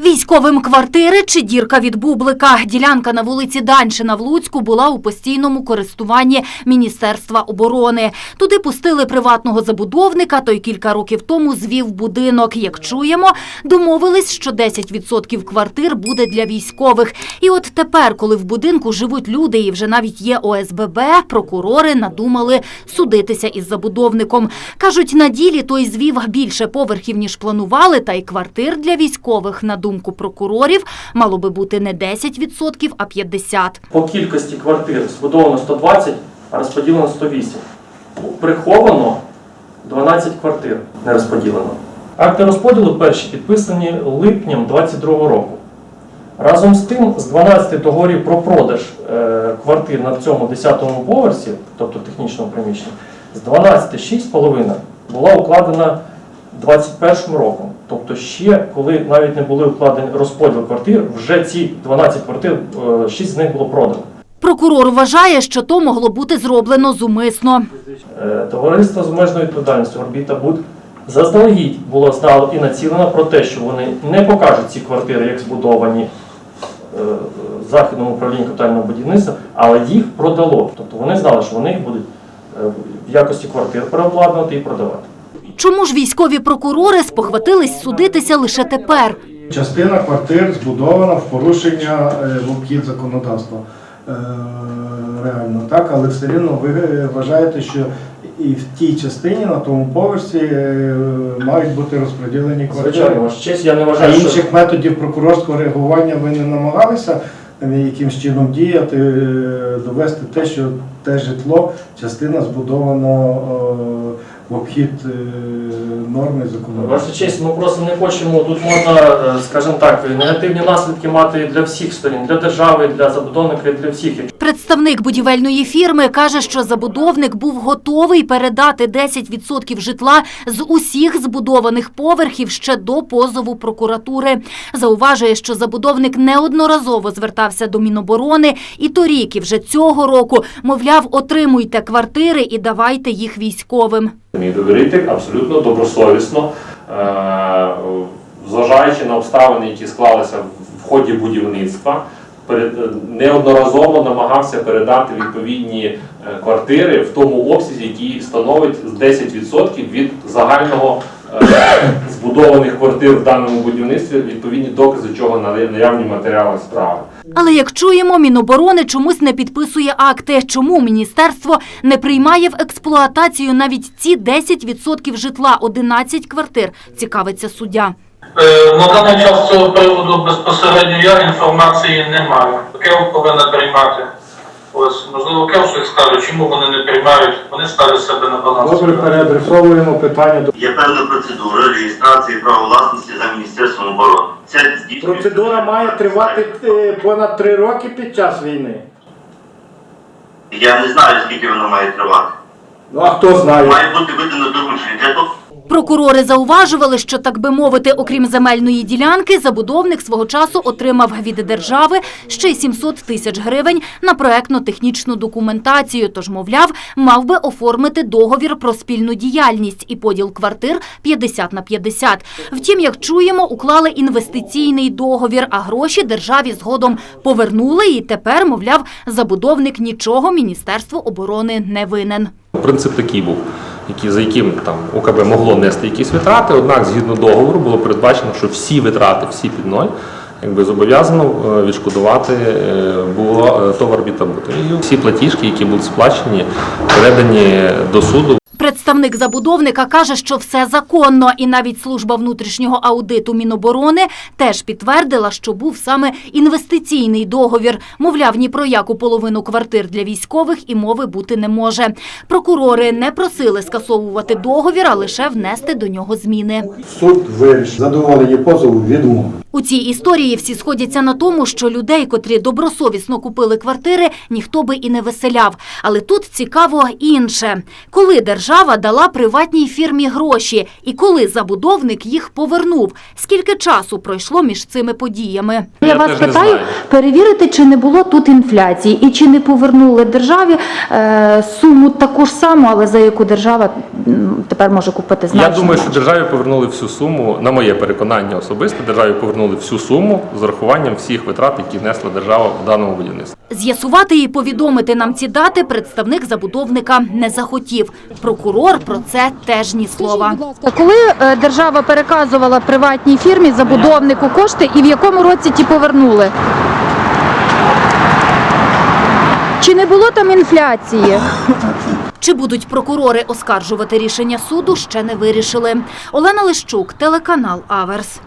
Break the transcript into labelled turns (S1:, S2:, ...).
S1: Військовим квартири чи дірка від бублика. Ділянка на вулиці Даншина в Луцьку була у постійному користуванні Міністерства оборони. Туди пустили приватного забудовника, той кілька років тому звів будинок. Як чуємо, домовились, що 10% квартир буде для військових. І от тепер, коли в будинку живуть люди і вже навіть є ОСББ, прокурори надумали судитися із забудовником. Кажуть, на ділі той звів більше поверхів, ніж планували, та й квартир для військових, на думку прокурорів, мало би бути не 10%, а 50%.
S2: По кількості квартир збудовано 120, а розподілено 108. Приховано 12 квартир не розподілено. Акти розподілу перші підписані липнем 22 року. Разом з тим, з 12 договорів про продаж е, квартир на цьому 10-му поверсі, тобто технічному приміщенні, з 12 6,5 була укладена 21 роком. Тобто ще, коли навіть не були укладені розподіл квартир, вже ці 12 квартир, 6 з них було продано.
S1: Прокурор вважає, що то могло бути зроблено зумисно.
S2: Е, Товариство з обмеженою відповідальністю Орбіта Буд заздалегідь було знало і націлено про те, що вони не покажуть ці квартири, як збудовані е, Західному управлінні капітального будівництва, але їх продало. Тобто вони знали, що вони їх будуть е, в якості квартир переобладнувати і продавати.
S1: Чому ж військові прокурори спохватились судитися лише тепер?
S3: Частина квартир збудована в порушення е, в обхід законодавства. Е, Реально, так, але все рівно ви е, вважаєте, що і в тій частині, на тому поверсі, мають бути розподілені
S2: Звичайно,
S3: квартири.
S2: честь, я не
S3: А
S2: вважаю, що
S3: інших методів прокурорського реагування ви не намагалися якимсь чином діяти, довести те, що те житло частина збудовано в обхід е, норми законодавства.
S2: Ваша честь, ми просто не хочемо. Тут можна, е, скажімо так, негативні наслідки мати для всіх сторін, для держави, для забудовника і для всіх.
S1: Представник будівельної фірми каже, що забудовник був готовий передати 10% житла з усіх збудованих поверхів ще до позову прокуратури. Зауважує, що забудовник неодноразово звертався до Міноборони і торік, і вже цього року, мовляв, отримуйте квартири і давайте їх військовим.
S4: Мій довіритель абсолютно добросовісно, е, зважаючи на обставини, які склалися в ході будівництва, неодноразово намагався передати відповідні е, квартири в тому обсязі, який становить 10% від загального е, збудованих квартир в даному будівництві, відповідні докази, чого наявні матеріали справи.
S1: Але як чуємо, Міноборони чомусь не підписує акти. Чому міністерство не приймає в експлуатацію навіть ці 10% житла, 11 квартир, цікавиться суддя.
S5: Е, На даний час цього приводу безпосередньо я інформації не маю. Кев повинна приймати. Ось, можливо, Кев скаже, чому вони не приймають, вони ставлять себе на баланс.
S3: Добре, переадресовуємо питання до
S6: Є певна процедура реєстрації права власності за Міністерством оборони. Це здійснюється-
S3: Процедура має тривати е, понад три роки під час війни.
S6: Я не знаю, скільки вона має тривати.
S3: Ну а хто знає?
S6: Має бути видано доручення для того.
S1: Прокурори зауважували, що, так би мовити, окрім земельної ділянки, забудовник свого часу отримав від держави ще й 700 тисяч гривень на проектно-технічну документацію. Тож, мовляв, мав би оформити договір про спільну діяльність і поділ квартир 50 на 50. Втім, як чуємо, уклали інвестиційний договір, а гроші державі згодом повернули. І тепер, мовляв, забудовник нічого Міністерству оборони не винен.
S4: Принцип такий був, який, за яким там ОКБ могло нести якісь витрати, однак згідно договору було передбачено, що всі витрати, всі під ноль, якби зобов'язано е, відшкодувати е, було товар ТОВ І всі платіжки, які будуть сплачені, передані до суду.
S1: Представник забудовника каже, що все законно, і навіть служба внутрішнього аудиту Міноборони теж підтвердила, що був саме інвестиційний договір. Мовляв, ні про яку половину квартир для військових і мови бути не може. Прокурори не просили скасовувати договір, а лише внести до нього зміни.
S3: Суд вирішив задоволені позову відмови.
S1: У цій історії всі сходяться на тому, що людей, котрі добросовісно купили квартири, ніхто би і не виселяв. Але тут цікаво інше. Коли держава держава дала приватній фірмі гроші і коли забудовник їх повернув. Скільки часу пройшло між цими подіями?
S4: Я
S7: Я вас питаю, перевірити, чи не було тут інфляції і чи не повернули державі е, суму таку ж саму, але за яку держава тепер може купити
S4: Я думаю, що державі повернули всю суму, на моє переконання особисте, державі повернули всю суму з урахуванням всіх витрат, які несла держава в даному будівництві.
S1: З'ясувати і повідомити нам ці дати представник забудовника не захотів. Прокурор про це теж ні слова.
S7: Коли е, держава переказувала приватній фірмі забудовнику кошти і в якому році ті повернули? Чи не було там інфляції?
S1: Чи будуть прокурори оскаржувати рішення суду, ще не вирішили. Олена Лищук, телеканал Аверс.